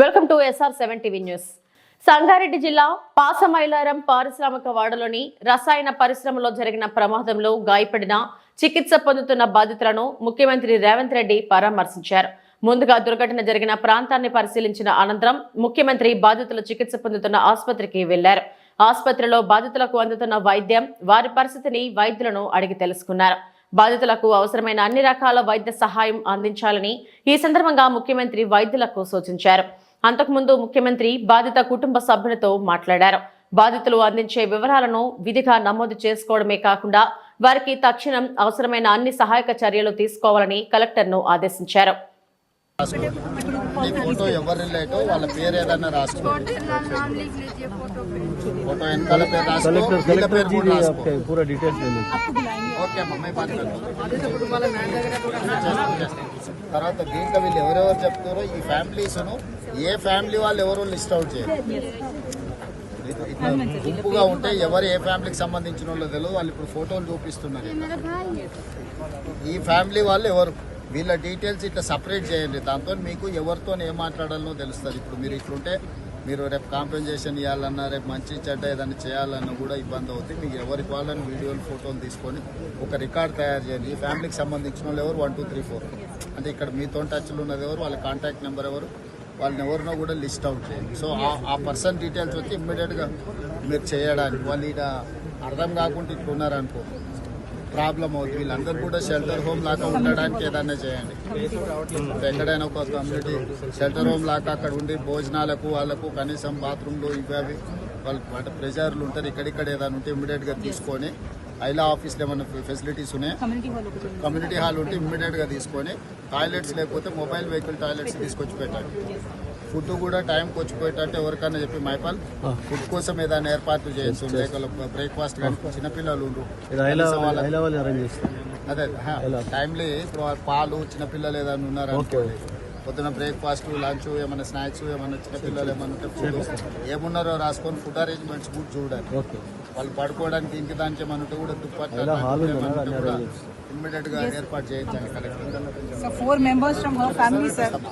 Welcome to SR seven TV news. Sangareddy జిల్లా పాసమైలారం పారిశ్రామిక వాడలోని రసాయన పరిశ్రమలో జరిగిన ప్రమాదంలో గాయపడిన చికిత్స పొందుతున్న బాధితులను ముఖ్యమంత్రి రేవంత్ రెడ్డి పరామర్శించారు. ముందుగా దుర్ఘటన జరిగిన ప్రాంతాన్ని పరిశీలించిన అనంతరం ముఖ్యమంత్రి బాధితులు చికిత్స పొందుతున్న ఆసుపత్రికి వెళ్ళారు. ఆసుపత్రిలో బాధితులకు అందుతున్న వైద్యం వారి పరిస్థితిని వైద్యులను అడిగి తెలుసుకున్నారు. బాధితులకు అవసరమైన అన్ని రకాల వైద్య సహాయం అందించాలని ఈ సందర్భంగా ముఖ్యమంత్రి వైద్యులకు సూచించారు. అంతకుముందు ముఖ్యమంత్రి బాధిత కుటుంబ సభ్యులతో మాట్లాడారు. బాధితులు అందించే వివరాలను విధిగా నమోదు చేసుకోవడమే కాకుండా వారికి తక్షణం అవసరమైన అన్ని సహాయక చర్యలు తీసుకోవాలని కలెక్టర్ను ఆదేశించారు. ఈ ఫోటో ఎవరు రిలేటో వాళ్ళ పేరు ఏదన్నా రాసుకో ఫోటో వెనకాల పేరు రాసుకో వీళ్ళ పేరు కూడా రాసుకో पूरा डिटेल्स ले लीजिए ఓకే అమ్మాయి తర్వాత దీంట్లో వీళ్ళు ఎవరెవరు చెప్తారో ఈ ఫ్యామిలీస్ ఏ ఫ్యామిలీ వాళ్ళు ఎవరో లిస్ట్ అవుట్ చేయాలి ఇట్లా గుంపుగా ఉంటే ఎవరు ఏ ఫ్యామిలీకి సంబంధించిన వాళ్ళు తెలియదు వాళ్ళు ఇప్పుడు ఫోటోలు చూపిస్తున్నారు ఈ ఫ్యామిలీ వాళ్ళు ఎవరు వీళ్ళ డీటెయిల్స్ ఇట్లా సపరేట్ చేయండి. దాంతో మీకు ఎవరితో ఏం మాట్లాడాలనో తెలుస్తుంది. ఇప్పుడు మీరు ఇట్లుంటే మీరు రేపు కాంపెన్సేషన్ ఇవ్వాలన్నా రేపు మంచి చెడ్డ ఏదైనా చేయాలన్నా కూడా ఇబ్బంది అవుతుంది. మీకు ఎవరికి వాళ్ళని వీడియోలు ఫోటోలు తీసుకొని ఒక రికార్డ్ తయారు చేయండి. ఈ ఫ్యామిలీకి సంబంధించిన వాళ్ళు ఎవరు? వన్ టూ త్రీ ఫోర్ అంటే ఇక్కడ మీతో టచ్లో ఉన్నది ఎవరు? వాళ్ళ కాంటాక్ట్ నెంబర్ ఎవరు? వాళ్ళని ఎవరినో కూడా లిస్ట్ అవుట్ చేయండి. సో ఆ- ఆ పర్సన్ డీటెయిల్స్ వచ్చి ఇమ్మీడియట్గా మీరు చేయడానికి వాళ్ళు ఇక్కడ అర్థం కాకుండా ఇట్లున్నారనుకో ప్రాబ్లం అవుతుంది వీళ్ళందరూ కూడా షెల్టర్ హోమ్ లాగా ఉండడానికి ఏదైనా చేయండి. ఎక్కడైనా ఒక కమ్యూనిటీ షెల్టర్ హోమ్ లాగా అక్కడ ఉండి భోజనాలకు వాళ్ళకు కనీసం బాత్రూమ్లు ఇవి అవి వాళ్ళకి వాటి ప్రెజర్లు ఉంటారు. ఇక్కడిక్కడ ఏదైనా ఉంటే ఇమ్మీడియట్గా తీసుకొని ఐలా ఆఫీస్లో ఏమైనా ఫెసిలిటీస్ ఉన్నాయి కమ్యూనిటీ హాల్ ఉంటే ఇమ్మీడియట్గా తీసుకొని టాయిలెట్స్ లేకపోతే మొబైల్ వెహికల్ టాయిలెట్స్ తీసుకొచ్చి పెట్టండి. ఫుడ్ కూడా టైంకి వచ్చిపోయేటట్టు ఎవరికైనా చెప్పి మైపాల్ ఫుడ్ కోసం ఏదైనా ఏర్పాట్లు చేయొచ్చు బ్రేక్ఫాస్ట్ కానీ చిన్నపిల్లలు ఉండ్రు. అదే టైంలీ ఇప్పుడు పాలు చిన్నపిల్లలు ఏదైనా ఉన్నారు పొద్దున బ్రేక్ఫాస్ట్ లంచ్ ఏమైనా స్నాక్స్ ఏమైనా చిన్నపిల్లలు ఏమైనా ఉంటే ఫుడ్. ఏమున్నారో రాసుకొని ఫుడ్ అరేంజ్మెంట్స్ కూడా చూడాలి. ఓకే. వాళ్ళు పడుకోవడానికి ఇంక దానికి ఏమైనా ఉంటే కూడా దుప్పట్లు కూడా ఇమ్మీడియట్గా ఏర్పాటు చేయించాలి కలెక్టర్ her family, sir.